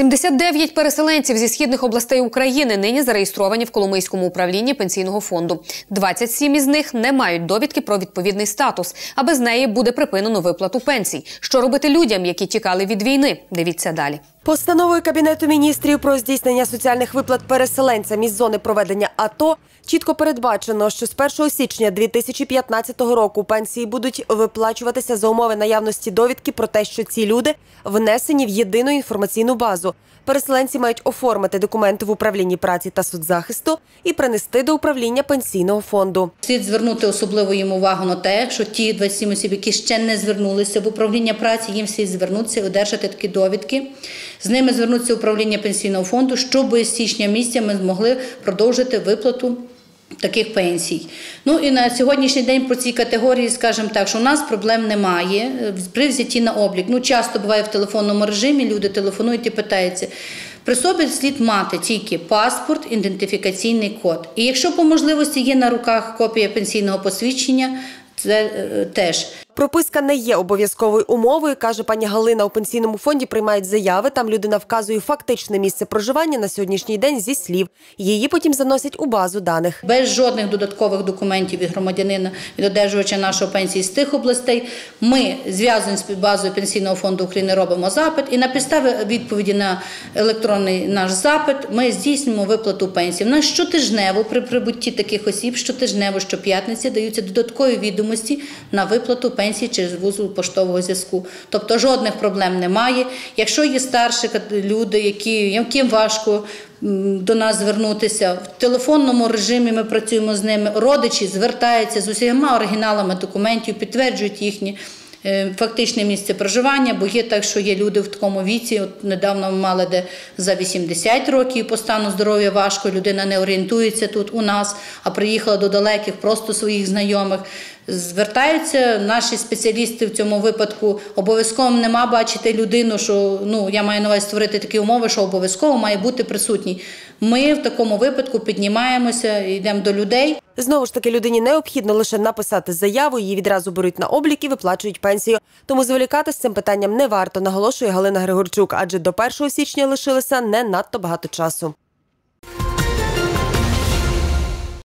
79 переселенців зі східних областей України нині зареєстровані в Коломийському управлінні пенсійного фонду. 27 із них не мають довідки про відповідний статус, а без неї буде припинено виплату пенсій. Що робити людям, які тікали від війни? Дивіться далі. Постановою Кабінету міністрів про здійснення соціальних виплат переселенцям із зони проведення АТО чітко передбачено, що з 1 січня 2015 року пенсії будуть виплачуватися за умови наявності довідки про те, що ці люди внесені в єдину інформаційну базу. Переселенці мають оформити документи в управлінні праці та соцзахисту і принести до управління пенсійного фонду. Слід звернути особливо їм увагу на те, що ті 27 осіб, які ще не звернулися в управління праці, їм слід звернутися і одержати такі довідки. З ними звернутися в управління пенсійного фонду, щоб з січня місяця ми змогли продовжити виплату. Таких пенсій. Ну і на сьогоднішній день по цій категорії, скажімо так, що у нас проблем немає при взятті на облік. Ну, часто буває в телефонному режимі, люди телефонують і питаються. При собі слід мати тільки паспорт, ідентифікаційний код. І якщо по можливості є на руках копія пенсійного посвідчення, це е, теж. Прописка не є обов'язковою умовою, каже пані Галина. У пенсійному фонді приймають заяви. Там людина вказує фактичне місце проживання на сьогоднішній день зі слів. Її потім заносять у базу даних. Без жодних додаткових документів від громадянина від одержувача нашої пенсії з тих областей. Ми зв'язані з базою пенсійного фонду України робимо запит, і на підставі відповіді на електронний наш запит ми здійснюємо виплату пенсії. У нас щотижнево при прибутті таких осіб, щотижнево, щоп'ятниці даються додаткові відомості на виплату пенсії пенсії через вузол поштового зв'язку. Тобто жодних проблем немає. Якщо є старші люди, які, яким важко до нас звернутися в телефонному режимі, ми працюємо з ними. Родичі звертаються з усіма оригіналами документів, підтверджують їхні. Е, фактичне місце проживання, бо є так, що є люди в такому віці. От недавно мали де за 80 років по стану здоров'я важко. Людина не орієнтується тут у нас, а приїхала до далеких, просто своїх знайомих. Звертаються наші спеціалісти в цьому випадку. Обов'язково нема бачити людину, що ну я маю на увазі створити такі умови, що обов'язково має бути присутній. Ми в такому випадку піднімаємося, йдемо до людей. Знову ж таки, людині необхідно лише написати заяву, її відразу беруть на облік і виплачують пенсію. Тому зволікати з цим питанням не варто, наголошує Галина Григорчук, адже до 1 січня лишилося не надто багато часу.